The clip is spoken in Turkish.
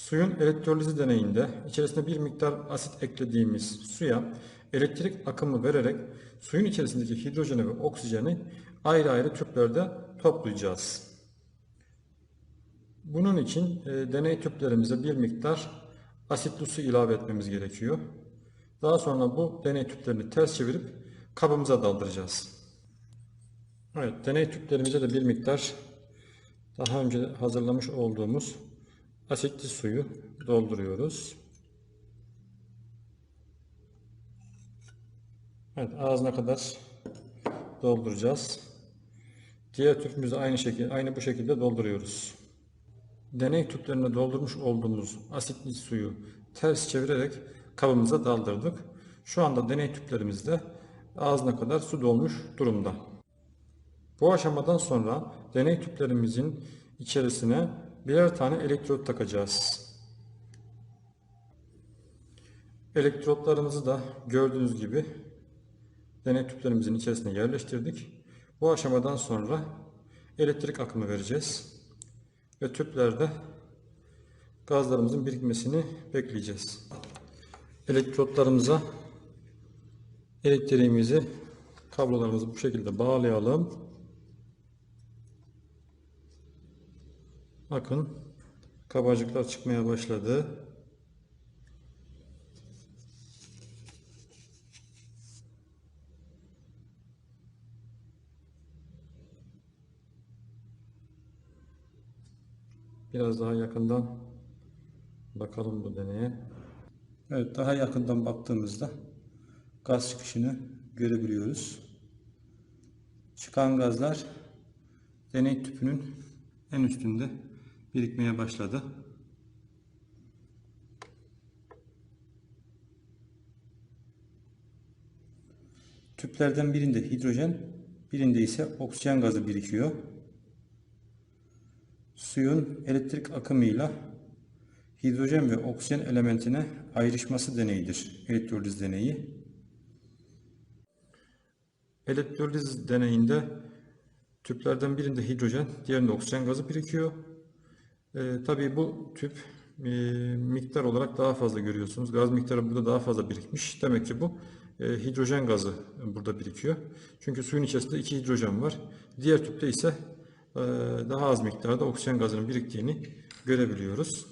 Suyun elektrolizi deneyinde içerisine bir miktar asit eklediğimiz suya elektrik akımı vererek suyun içerisindeki hidrojeni ve oksijeni ayrı ayrı tüplerde toplayacağız. Bunun için e, deney tüplerimize bir miktar asitli su ilave etmemiz gerekiyor. Daha sonra bu deney tüplerini ters çevirip kabımıza daldıracağız. Evet, deney tüplerimize de bir miktar daha önce hazırlamış olduğumuz asitli suyu dolduruyoruz. Evet, ağzına kadar dolduracağız. Diğer tüpümüzü aynı şekilde, aynı bu şekilde dolduruyoruz. Deney tüplerine doldurmuş olduğumuz asitli suyu ters çevirerek kabımıza daldırdık. Şu anda deney tüplerimizde ağzına kadar su dolmuş durumda. Bu aşamadan sonra deney tüplerimizin içerisine birer tane elektrot takacağız. Elektrotlarımızı da gördüğünüz gibi deney tüplerimizin içerisine yerleştirdik. Bu aşamadan sonra elektrik akımı vereceğiz. Ve tüplerde gazlarımızın birikmesini bekleyeceğiz. Elektrotlarımıza elektriğimizi kablolarımızı bu şekilde bağlayalım. Bakın kabarcıklar çıkmaya başladı. Biraz daha yakından bakalım bu deneye. Evet daha yakından baktığımızda gaz çıkışını görebiliyoruz. Çıkan gazlar deney tüpünün en üstünde birikmeye başladı. Tüplerden birinde hidrojen, birinde ise oksijen gazı birikiyor. Suyun elektrik akımıyla hidrojen ve oksijen elementine ayrışması deneyidir. Elektroliz deneyi. Elektroliz deneyinde tüplerden birinde hidrojen, diğerinde oksijen gazı birikiyor. Ee, tabii bu tüp e, miktar olarak daha fazla görüyorsunuz. Gaz miktarı burada daha fazla birikmiş. Demek ki bu e, hidrojen gazı burada birikiyor. Çünkü suyun içerisinde iki hidrojen var. Diğer tüpte ise e, daha az miktarda oksijen gazının biriktiğini görebiliyoruz.